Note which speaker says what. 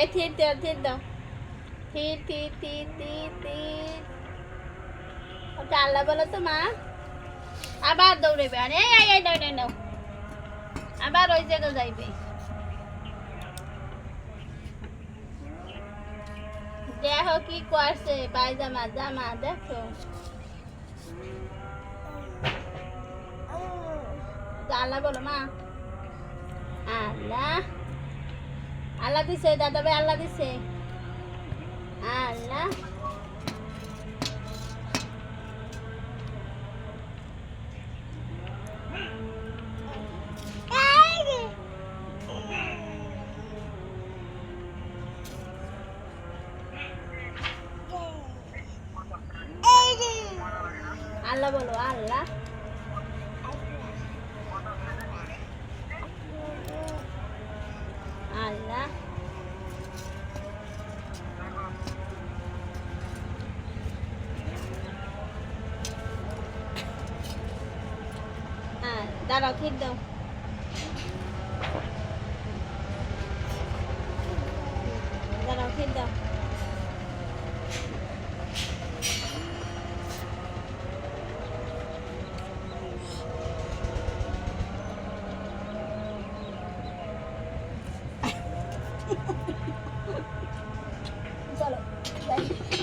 Speaker 1: এই থির দাও থির দাও। থির থির থির থির থির। ওটা আল্লাহ বলো তো, মা। আবার দৌড়েবে। আর, এই এই দৌড়ে নাও আবার ওই জায়গায় যাইবে। দেখো কি করছে, পায়জামা, জামা, দেখো। আল্লাহ বলো, মা। আল্লাহ। আল্লাহ দিছে দাদা ভাই আল্লাহ দিছে। আল্লাহ। আল্লাহ বলো আল্লাহ। আল্লাহ। হ্যাঁ দাঁড়াও ঠিক দাও। দাঁড়াও ঠিক দাও। 算了，来。